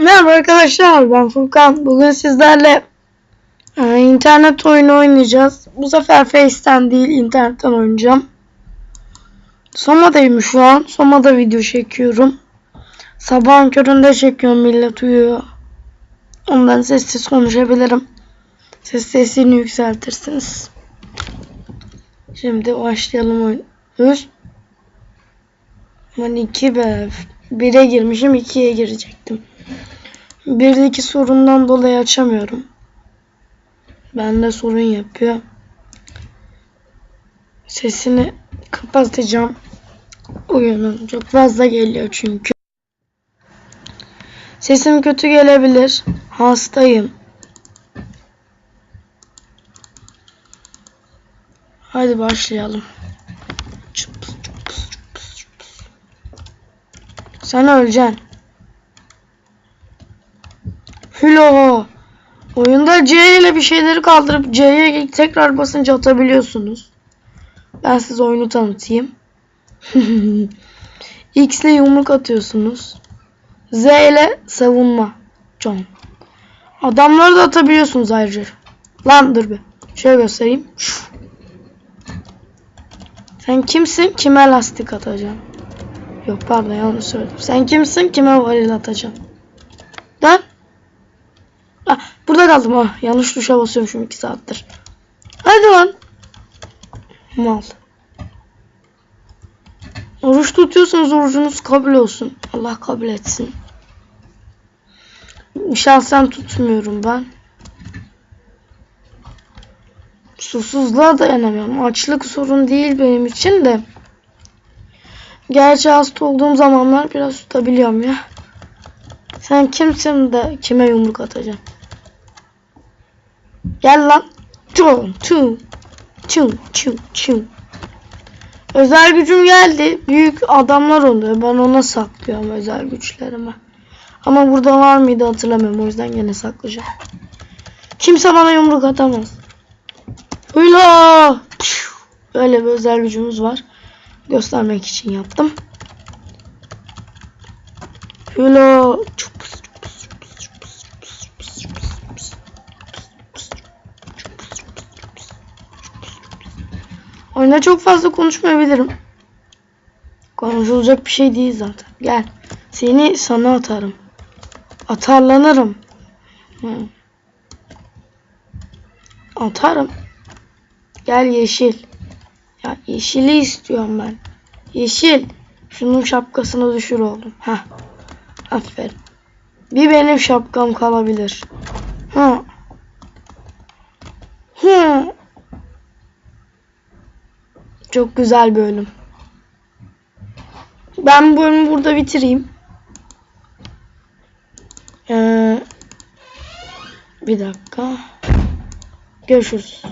Merhaba arkadaşlar ben Furkan. Bugün sizlerle e, internet oyunu oynayacağız. Bu sefer Face'ten değil internetten oynayacağım. Soma'dayım şu an. Soma'da video çekiyorum. Sabahın köründe çekiyorum millet uyuyor. Ondan sessiz konuşabilirim. Ses sesini yükseltirsiniz. Şimdi başlayalım oyun. Üst. Ben 2 be. 1'e girmişim 2'ye girecektim. Birdeki sorundan dolayı açamıyorum. Bende sorun yapıyor. Sesini kapatacağım. Oyunun çok fazla geliyor çünkü. Sesim kötü gelebilir. Hastayım. Hadi başlayalım. Sen öleceksin. Hülo. Oyunda C ile bir şeyleri kaldırıp C'ye tekrar basınca atabiliyorsunuz. Ben size oyunu tanıtayım. X ile yumruk atıyorsunuz. Z ile savunma. John. Adamları da atabiliyorsunuz ayrıca. Lan dur bir. Şöyle göstereyim. Sen kimsin? Kime lastik atacağım? Yok pardon yanlış söyledim. Sen kimsin? Kime varil atacağım? Ah, burada kaldım ha. Yanlış tuşa basıyormuşum 2 saattir. Hadi lan. Mal. Oruç tutuyorsanız orucunuz kabul olsun. Allah kabul etsin. Şahsen tutmuyorum ben. Susuzluğa dayanamıyorum. Açlık sorun değil benim için de. Gerçi hasta olduğum zamanlar biraz tutabiliyorum ya. Sen kimsin de kime yumruk atacaksın? Gel lan. Çum çum çum çum çum. Özel gücüm geldi. Büyük adamlar oluyor. Ben ona saklıyorum özel güçlerimi. Ama burada var mıydı hatırlamıyorum. O yüzden gene saklayacağım. Kimse bana yumruk atamaz. Hıyla. Öyle bir özel gücümüz var. Göstermek için yaptım. Hıyla. Oyunda çok fazla konuşmayabilirim. Konuşulacak bir şey değil zaten. Gel. Seni sana atarım. Atarlanırım. Hı. Atarım. Gel yeşil. Ya yeşili istiyorum ben. Yeşil. Şunun şapkasını düşür oğlum. Heh. Aferin. Bir benim şapkam kalabilir. Hı. Hı. Çok güzel bölüm. Ben bu bölümü burada bitireyim. Ee, bir dakika. Görüşürüz.